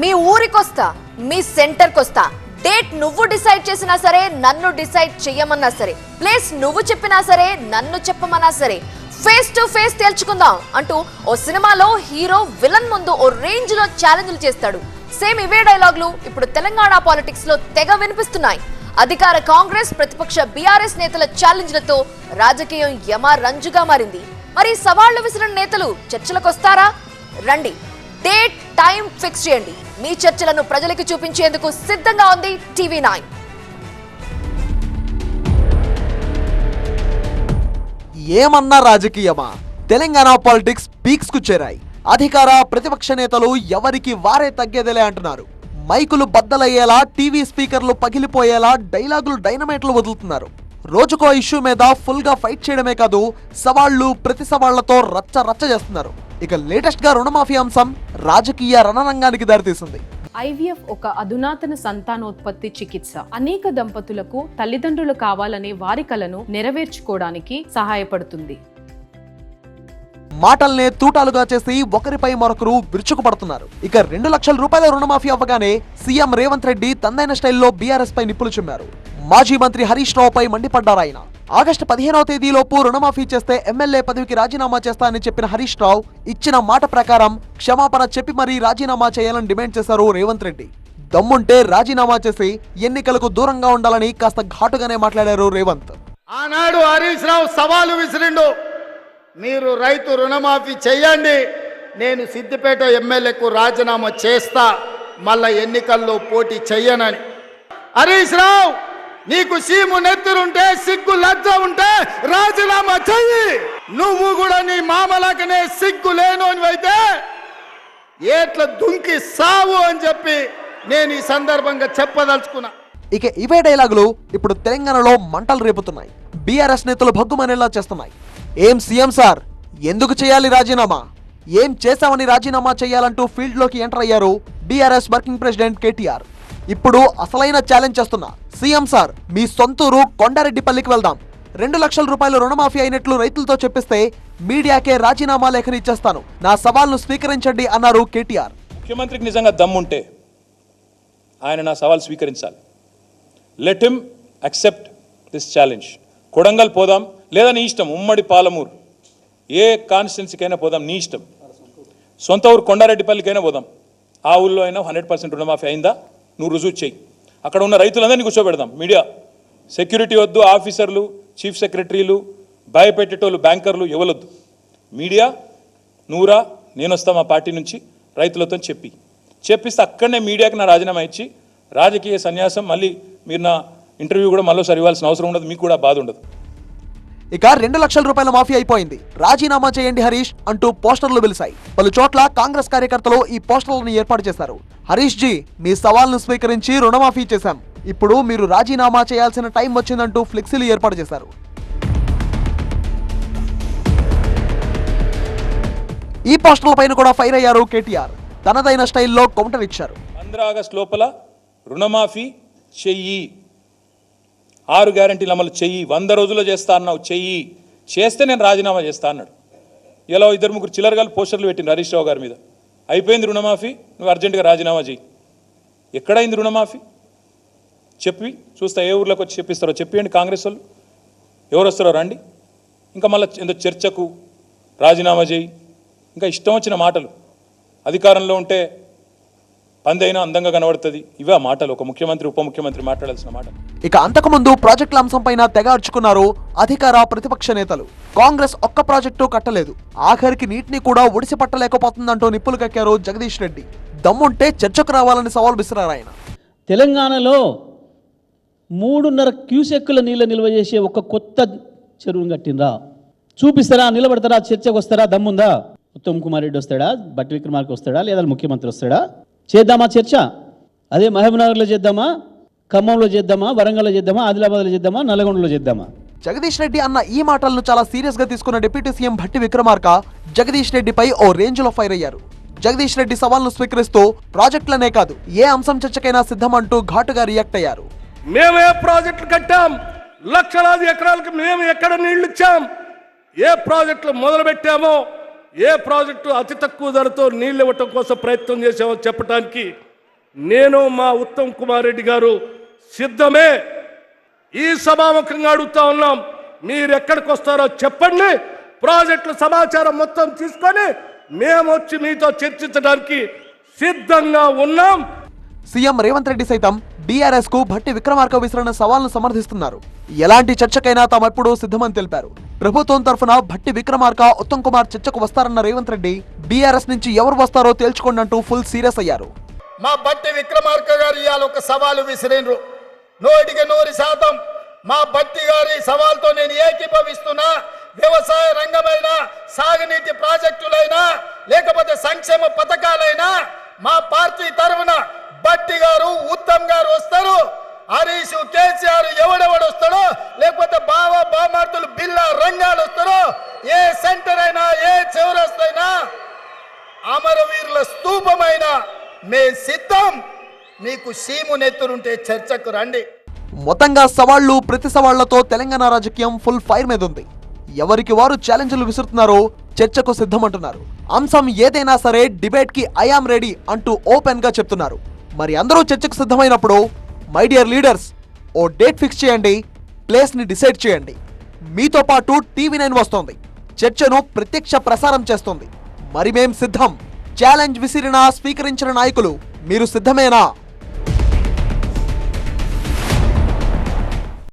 మీ ఊరికొస్తా మీ సెంటర్కి వస్తా డేట్ నువ్వు డిసైడ్ చేసినా సరే నన్ను డిసైడ్ చెయ్యమన్నా సరే. ప్లేస్ నువ్వు చెప్పినా సరే నన్ను చెప్పమన్నా సరే. ఫేస్ టు ఫేస్ తేల్చుకుందాం అంటూ ఓ సినిమాలో హీరో విలన్ ముందు ఓ రేంజ్లో ఛాలెంజ్లు చేస్తాడు. సేమ్ ఇవే డైలాగులు ఇప్పుడు తెలంగాణ పాలిటిక్స్లో తెగ వినిపిస్తున్నాయి. అధికార కాంగ్రెస్ ప్రతిపక్ష బీఆర్ఎస్ నేతల ఛాలెంజ్లతో రాజకీయం యమ రంజుగా మారింది. మరి సవాళ్ళు విసిరిన నేతలు చర్చలకు వస్తారా రండి. డేట్ టైం ఫిక్స్ చేయండి. మీ చర్చలను ప్రజలకు చూపించేందుకు సిద్ధంగా ఉంది టీవీ నైన్. ఏమన్నా రాజకీయమా? తెలంగాణ పాలిటిక్స్ పీక్స్కు చేరాయి. అధికార ప్రతిపక్ష నేతలు ఎవరికి వారే తగ్గేదేలే అంటున్నారు. మైకులు బద్దలయ్యేలా టీవీ స్పీకర్లు పగిలిపోయేలా డైలాగులు డైనమైట్లు వదులుతున్నారు. రోజుకో ఇష్యూ మీద ఫుల్గా ఫైట్ చేయడమే కాదు సవాళ్ళు ప్రతి సవాళ్ళతో రచ్చ రచ్చ చేస్తున్నారు. ఇక లేటెస్ట్గా రుణమాఫీ అంశం రాజకీయ రణరంగానికి దారితీసింది. ఐవీఎఫ్ ఒక అధునాతన సంతానోత్పత్తి చికిత్స. అనేక దంపతులకు తల్లిదండ్రులు కావాలనే వారి కలను నెరవేర్చుకోవడానికి సహాయపడుతుంది. మాటల్నే తూటాలుగా చేసి ఒకరిపై మరొకరు విరుచుకుపడుతున్నారు. ఇక రెండు లక్షల రూపాయల రుణమాఫీ అవ్వగానే సీఎం రేవంత్ రెడ్డి తనదైన స్టైల్లో బీఆర్ఎస్ పై నిప్పులు చిమ్మారు. మాజీ మంత్రి హరీష్ రావు పై మండిపడ్డారాయన ఆగస్టు పదిహేనవ తేదీలోపు రుణమాఫీ చేస్తే ఎమ్మెల్యే పదవికి రాజీనామా చేస్తానని చెప్పిన హరీష్ రావు ఇచ్చిన మాట ప్రకారం క్షమాపణ చెప్పి మరీ రాజీనామా చేయాలని డిమాండ్ చేశారు రేవంత్ రెడ్డి. దమ్ముంటే రాజీనామా చేసి ఎన్నికలకు దూరంగా ఉండాలని కాస్త ఘాటుగానే మాట్లాడారు రేవంత్. ఆనాడు హరీష్ రావు సవాలు విసిరిండు. మీరు రైతు రుణమాఫీ చేయండి నేను సిద్దిపేట ఎమ్మెల్యేకు రాజీనామా చేస్తా. మళ్ళా ఎన్నికల్లో పోటీ చెయ్యనని. హరీష్ రావు నీకు సీము నెత్తురుంటే సిగ్గు లజ్జ ఉంటే రాజీనామా చెయ్యి. నువ్వు కూడా నీ మామలకనే సిగ్గు లేనోనివైతే ఏట్ల దుంకి సావు అని చెప్పి నేను ఈ సందర్భంగా చెప్పదలుచుకున్నా. ఇక ఇవే డైలాగులు ఇప్పుడు తెలంగాణలో మంటలు రేపుతున్నాయి. బీఆర్ఎస్ నేతలు భగ్గుమనేలా చేస్తున్నాయి. ఏం సీఎం సార్? ఎందుకు చేయాలి రాజీనామా? ఏం చేశామని రాజీనామా చేయాలంటూ ఫీల్డ్లోకి ఎంటర్ అయ్యారు బీఆర్ఎస్ వర్కింగ్ ప్రెసిడెంట్ కేటీఆర్. ఇప్పుడు అసలైన ఛాలెంజ్ చేస్తున్నా. సీఎం సార్ మీ సొంతూరు కొండారెడ్డిపల్లికి వెళ్దాం. రెండు లక్షల రూపాయలు రుణమాఫీ అయినట్లు రైతులతో చెప్పిస్తే మీడియాకే రాజీనామా లేఖను ఇచ్చేస్తాను. నా సవాల్ను స్వీకరించండి అన్నారు కేటీఆర్. ముఖ్యమంత్రికి నిజంగా దమ్ముంటే ఆయన నా సవాల్ స్వీకరించాలి. Let him accept this challenge Kodangal పోదాం. లేదా నీ ఇష్టం ఉమ్మడి పాలమూరు. ఏ కాన్స్టిట్యున్సీకైనా పోదాం నీ ఇష్టం. సొంత ఊరు కొండారెడ్డిపల్లికైనా పోదాం. ఆ ఊళ్ళో అయినా హండ్రెడ్ పర్సెంట్ రుణమాఫీ అయిందా? నువ్వు రుజువు చెయ్యి. అక్కడ ఉన్న రైతులందరినీ కూర్చోబెడదాం మీడియా. సెక్యూరిటీ వద్దు ఆఫీసర్లు చీఫ్ సెక్రటరీలు భయపెట్టేటోళ్ళు బ్యాంకర్లు ఎవరొద్దు మీడియా నూరా నేను వస్తా మా పార్టీ నుంచి రైతులతో చెప్పి. చెప్పిస్తే అక్కడనే మీడియాకి నా రాజీనామా ఇచ్చి రాజకీయ సన్యాసం మళ్ళీ మీరు నా ఇంటర్వ్యూ కూడా మళ్ళీ సరివాల్సిన అవసరం ఉండదు మీకు కూడా బాధ ఉండదు. ఇక రెండు లక్షల రూపాయల మాఫీ అయిపోయింది. రాజీనామా చేయండి హరీష్ అంటూ పోస్టర్లు వెలిశాయి. పలు చోట్ల కాంగ్రెస్ కార్యకర్తలు ఈ పోస్టర్లను ఏర్పాటు చేశారు. హరీష్ జీ మీ సవాల్ను స్వీకరించి రుణమాఫీ చేశాం. ఇప్పుడు మీరు రాజీనామా చేయాల్సిన టైం వచ్చిందంటూ ఫ్లెక్సీలు ఏర్పాటు చేశారు. ఈ పోస్టర్ల పైన కూడా ఫైర్ అయ్యారు కేటీఆర్. తనదైన స్టైల్లో కౌంటర్ ఇచ్చారు. పంద్రా ఆగస్ట్ లోపల రుణమాఫీ చెయ్యి. ఆరు గ్యారంటీలు అమలు చెయ్యి వంద రోజుల్లో చేస్తా అన్నావు చెయ్యి. చేస్తే నేను రాజీనామా చేస్తా అన్నాడు. ఇలా ఇద్దరు ముగ్గురు చిల్లరగాలు పోస్టర్లు పెట్టింది హరీష్ రావు గారి మీద. అయిపోయింది రుణమాఫీ నువ్వు అర్జెంటుగా రాజీనామా చెయ్యి. ఎక్కడైంది రుణమాఫీ? చెప్పి చూస్తా ఏ ఊర్లోకి వచ్చి చెప్పిస్తారో చెప్పేయండి కాంగ్రెస్ వాళ్ళు. ఎవరు వస్తారో రండి. ఇంకా మళ్ళీ ఏదో చర్చకు రాజీనామా చేయి ఇంకా ఇష్టం వచ్చిన మాటలు. అధికారంలో ఉంటే పందైనా అందంగా కనబడుతుంది. ఇవే మాటలు. ఒక ముఖ్యమంత్రి ఉప ముఖ్యమంత్రి మాట్లాడాల్సిన మాటలు. ఇక అంతకుముందు ప్రాజెక్టుల అంశంపైన తెగ అర్చుకున్నారు అధికార ప్రతిపక్ష నేతలు. కాంగ్రెస్ ఒక్క ప్రాజెక్టు కట్టలేదు. ఆఖరికి నీటిని కూడా ఒడిసి పట్టలేకపోతుందంటూ నిప్పులు కక్కారు జగదీష్ రెడ్డి. దమ్ముంటే చర్చకు రావాలని సవాల్ విసిరారు ఆయన. తెలంగాణలో మూడున్నర క్యూసెక్కుల నీళ్ళ నిల్వ చేసే ఒక కొత్త చెరువును కట్టిందా చూపిస్తారా నిలబడతారా చర్చకు వస్తారా దమ్ముందా? ఉత్తమ్ కుమార్ రెడ్డి వస్తాడా? బట్టి విక్రమార్కి వస్తాడా? లేదా ముఖ్యమంత్రి వస్తాడా? చేద్దామా చర్చ? అదే మహబూబ్నగర్లో చేద్దామా? ఖమ్మంలో చేద్దామా వరంగల్లో చేద్దామా ఆదిలాబాద్లో చేద్దామా నల్గొండలో చేద్దామా? జగదీష్ రెడ్డి అన్న ఈ మాటలను చాలా సీరియస్గా తీసుకున్న డిప్యూటీ సీఎం భట్టి విక్రమార్క జగదీష్ రెడ్డిపై ఓ రేంజ్లో ఫైర్ అయ్యారు. జగదీష్ రెడ్డి సవాల్ను స్వీకరిస్తూ ప్రాజెక్టులనే కాదు ఏ అంశం చర్చకైనా సిద్ధమంటూ ఘాటుగా రియాక్ట్ అయ్యారు. మేము ఏ ప్రాజెక్టులు కట్టాం. లక్షలాది ఎకరాలకు మేము ఎక్కడ నీళ్ళు ఇచ్చాం? ఏ ప్రాజెక్టులు మొదలు పెట్టామో ఏ ప్రాజెక్టు అతి తక్కువ ధరతో నీళ్ళు ఇవ్వటం కోసం ప్రయత్నం చేసామో చెప్పడానికి నేను మా ఉత్తమ్ కుమార్ రెడ్డి గారు సిద్ధమే. ఈ సభాముఖంగా అడుగుతా ఉన్నాం మీరు ఎక్కడికి వస్తారో చెప్పండి. ప్రాజెక్టుల సమాచారం మొత్తం తీసుకొని మేము వచ్చి మీతో చర్చించడానికి సిద్ధంగా ఉన్నాం. సీఎం రేవంత్ రెడ్డి సైతం బీఆర్ఎస్కు భట్టి విక్రమార్క విసిరిన సవాల్ను సమర్థిస్తున్నారు. ఎలాంటి చర్చకైనా తామెప్పుడూ సిద్ధమని తెలిపారు. ప్రభుత్వం తరఫున భట్టి విక్రమార్క ఉత్తమ్ కుమార్ చర్చకు వస్తారన్న రేవంత్ రెడ్డి బీఆర్ఎస్ నుంచి ఎవరు వస్తారో తేల్చుకోండి అంటూ ఫుల్ సీరియస్ అయ్యారు. మా బట్టి విక్రమార్క గారు ఇవాళ ఒక సవాలు విసిరిండ్రు. నూటికి నూరు శాతం మా భక్తి గారి సవాల్తో నేను ఏకీభవిస్తున్నా వ్యవసాయ రంగమైన సాగునీటి ప్రాజెక్టులైనా లేకపోతే సంక్షేమ పథకాలైనా మా పార్టీ తరఫున భట్టి గారు ఉత్తమ్ గారు వస్తారు. హరీష్ కేసీఆర్ ఎవడెవడు వస్తాడో లేకపోతే బావ బామార్తులు బిల్లా రంగాలు వస్తారో ఏ సెంటర్ అయినా ఏ చివరస్తైనా అమరవీరుల స్తూపమైన మే సిద్ధం. మీకు సీము నెత్తురుంటే చర్చకు రండి. మొత్తంగా సవాళ్ళు ప్రతి సవాళ్ళతో తెలంగాణ రాజకీయం ఫుల్ ఫైర్ మీద ఉంది. ఎవరికి వారు ఛాలెంజ్లు విసురుతున్నారో చర్చకు సిద్ధమంటున్నారు. అంశం ఏదైనా సరే డిబేట్కి ఐఆమ్ రెడీ అంటూ ఓపెన్గా చెప్తున్నారు. మరి అందరూ చర్చకు సిద్ధమైనప్పుడు మై డియర్ లీడర్స్ ఓ డేట్ ఫిక్స్ చేయండి ప్లేస్ని డిసైడ్ చేయండి. మీతో పాటు టీవీ నైన్ వస్తోంది. చర్చను ప్రత్యక్ష ప్రసారం చేస్తుంది. మరి మేం సిద్ధం. ఛాలెంజ్ విసిరిన స్వీకరించిన నాయకులు మీరు సిద్ధమేనా?